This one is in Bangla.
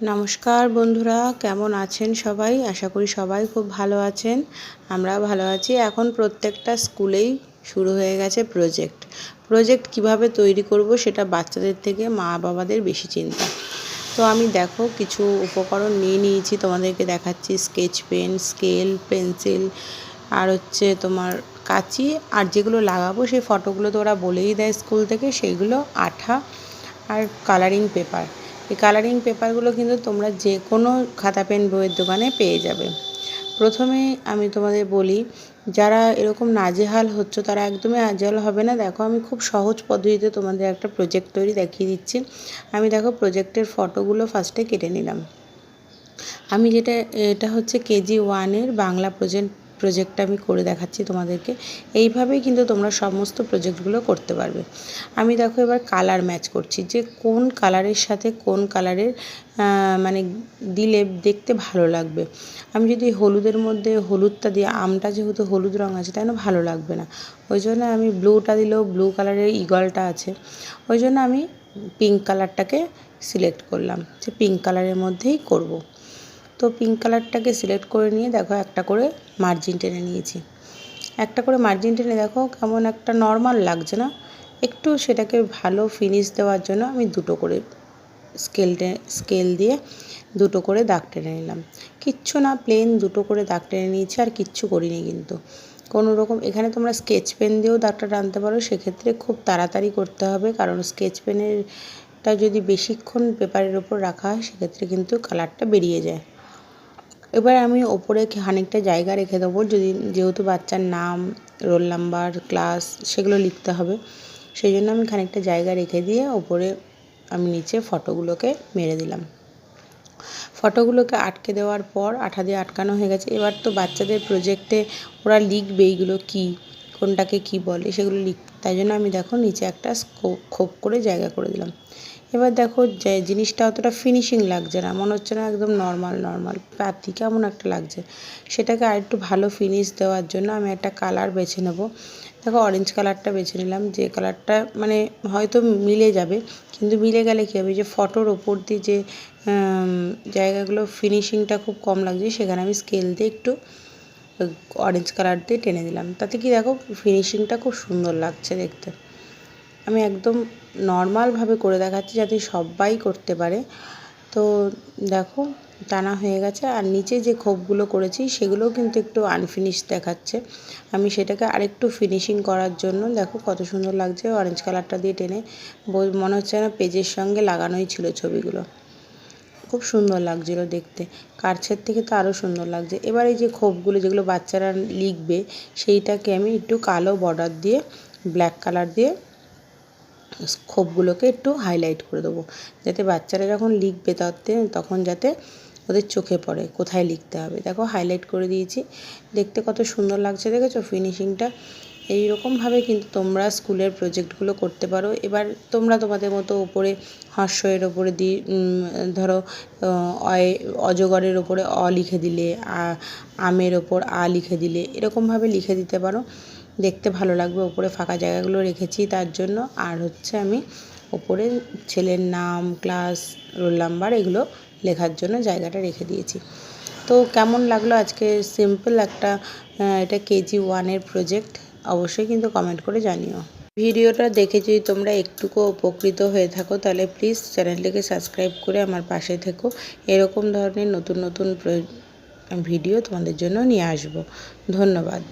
নমস্কার বন্ধুরা, কেমন আছেন সবাই? আশা করি সবাই খুব ভালো আছেন। আমরা ভালো আছি। এখন প্রত্যেকটা স্কুলেই শুরু হয়ে গেছে প্রজেক্ট প্রজেক্ট কীভাবে তৈরি করব সেটা বাচ্চাদের থেকে মা বাবাদের বেশি চিন্তা। তো আমি দেখো, কিছু উপকরণ নিয়ে নিয়েছি, তোমাদেরকে দেখাচ্ছি। স্কেচ পেন স্কেল পেন্সিল আর হচ্ছে তোমার কাঁচি, আর যেগুলো লাগাবো সেই ফটোগুলো তো ওরা বলেই দেয় স্কুল থেকে সেইগুলো আঠা আর কালারিং পেপার এই কালারিং পেপারগুলো কিন্তু তোমরা যে কোনো খাতা পেন বইয়ের দোকানে পেয়ে যাবে। প্রথমে আমি তোমাদের বলি, যারা এরকম নাজেহাল হচ্ছে, তারা একদমই আজেহাল হবে না। দেখো, আমি খুব সহজ পদ্ধতিতে তোমাদের একটা প্রজেক্ট তৈরি দেখিয়ে দিচ্ছি। আমি দেখো প্রজেক্টের ফটোগুলো ফার্স্টে কেটে নিলাম। আমি যেটা, এটা হচ্ছে কেজি ওয়ানের বাংলা প্রজেক্ট প্রজেক্টটা আমি করে দেখাচ্ছি তোমাদেরকে। এইভাবেই কিন্তু তোমরা সমস্ত প্রজেক্টগুলো করতে পারবে। আমি দেখো এবার কালার ম্যাচ করছি, যে কোন কালারের সাথে কোন কালারের মানে দিলে দেখতে ভালো লাগবে। আমি যদি হলুদের মধ্যে হলুদটা দিয়ে আমটা যেহেতু হলুদ রঙ আছে, তাই না? ভালো লাগবে না। ওই জন্য আমি ব্লুটা দিলেও ব্লু কালারের ইগলটা আছে। ওই জন্য আমি পিঙ্ক কালারটাকে সিলেক্ট করলাম, যে পিঙ্ক কালারের মধ্যেই করব। তো পিঙ্ক কালারটাকে সিলেক্ট করে নিয়ে দেখো একটা করে মার্জিন টেনে নিয়েছি। একটা করে মার্জিন টেনে দেখো কেমন একটা নর্মাল লাগছে না। একটু সেটাকে ভালো ফিনিশ দেওয়ার জন্য আমি দুটো করে স্কেল স্কেল দিয়ে দুটো করে দাগ টেনে নিলাম। কিচ্ছু না প্লেন দুটো করে দাগ টেনে নিয়েছি আর কিচ্ছু করিনি কিন্তু। কোনো রকম, এখানে তোমরা স্কেচ পেন দিয়েও দাগটা টানতে পারো, সেক্ষেত্রে খুব তাড়াতাড়ি করতে হবে কারণ স্কেচ পেনেরটা যদি বেশিক্ষণ পেপারের ওপর রাখা হয়, সেক্ষেত্রে কিন্তু কালারটা বেরিয়ে যায়। এবার আমি ওপরে খানিকটা জায়গা রেখে দেবো। যদি যেহেতু বাচ্চার নাম, রোল নাম্বার, ক্লাস সেগুলো লিখতে হবে, সেই জন্য আমি খানিকটা জায়গা রেখে দিয়ে ওপরে আমি নিচে ফটোগুলোকে মেরে দিলাম। ফটোগুলোকে আটকে দেওয়ার পর আঠা দিয়ে আটকানো হয়ে গেছে। এবার তো বাচ্চাদের প্রজেক্টে ওরা লিখবে এইগুলো কী? কোনটাকে কী বলে সেগুলো লিখ, তাই জন্য আমি দেখো নিচে একটা খোপ করে জায়গা করে দিলাম। এবার দেখো যে জিনিসটা অতটা ফিনিশিং লাগছে না, মনে হচ্ছে না একদম নর্মাল নর্মাল পাতি কেমন একটা লাগছে। সেটাকে আরেকটু ভালো ফিনিশ দেওয়ার জন্য আমি একটা কালার বেছে নেব। দেখো অরেঞ্জ কালারটা বেছে নিলাম, যে কালারটা মানে হয়তো মিলে যাবে, কিন্তু মিলে গেলে কী হবে? যে ফটোর ওপর দিয়ে যে জায়গাগুলো ফিনিশিংটা খুব কম লাগছে, সেখানে আমি স্কেল দিয়ে একটু অরেঞ্জ কালার দিয়ে টেনে দিলাম। তাতে কি দেখো ফিনিশিংটা খুব সুন্দর লাগছে দেখতে। আমি একদম নর্মালভাবে করে দেখাচ্ছি যাতে সবাই করতে পারে। তো দেখো, টানা হয়ে গেছে। আর নিচে যে খোপগুলো করেছি, সেগুলোও কিন্তু একটু আনফিনিশ দেখাচ্ছে। আমি সেটাকে আরেকটু ফিনিশিং করার জন্য দেখো, কত সুন্দর লাগছে অরেঞ্জ কালারটা দিয়ে টেনে। মনে হচ্ছে না পেজের সঙ্গে লাগানোই ছিল ছবিগুলো। খুব সুন্দর লাগছিল দেখতে। কার্ছের থেকে তো আরও সুন্দর লাগছে। এবার এই যে খোপগুলো যেগুলো বাচ্চারা লিখবে, সেইটাকে আমি একটু কালো বর্ডার দিয়ে ব্ল্যাক কালার দিয়ে খোপগুলোকে একটু হাইলাইট করে দেবো। যাতে বাচ্চারা যখন লিখবে তাতে, তখন যাতে ওদের চোখে পড়ে, কোথায় লিখতে হবে। দেখো হাইলাইট করে দিয়েছি। দেখতে কত সুন্দর লাগছে, দেখেছ? ফিনিশিংটা এই রকমভাবে কিন্তু তোমরা স্কুলের প্রজেক্টগুলো করতে পারো। এবার তোমরা তোমাদের মতো ওপরে হাস্যের ওপরে দি ধরো অয়, অজগরের ওপরে অ লিখে দিলে আমের ওপর আ লিখে দিলে, এরকমভাবে লিখে দিতে পারো। দেখতে ভালো লাগবে ওপরে ফাঁকা জায়গাগুলো রেখেছি তার জন্য। আর হচ্ছে আমি ওপরে ছেলের নাম, ক্লাস, রোল নাম্বার এগুলো লেখার জন্য জায়গাটা রেখে দিয়েছি। তো কেমন লাগল আজকে? সিম্পল একটা এটা কেজি ওয়ানের প্রজেক্ট। অবশ্যই কিন্তু কমেন্ট করে জানিও। ভিডিওটা দেখে যদি তোমরা একটুকু উপকৃত হয়ে থাকো, তাহলে প্লিজ চ্যানেলটিকে সাবস্ক্রাইব করে আমার পাশে থেকো। এরকম ধরনের নতুন নতুন ভিডিও তোমাদের জন্য নিয়ে আসব। ধন্যবাদ।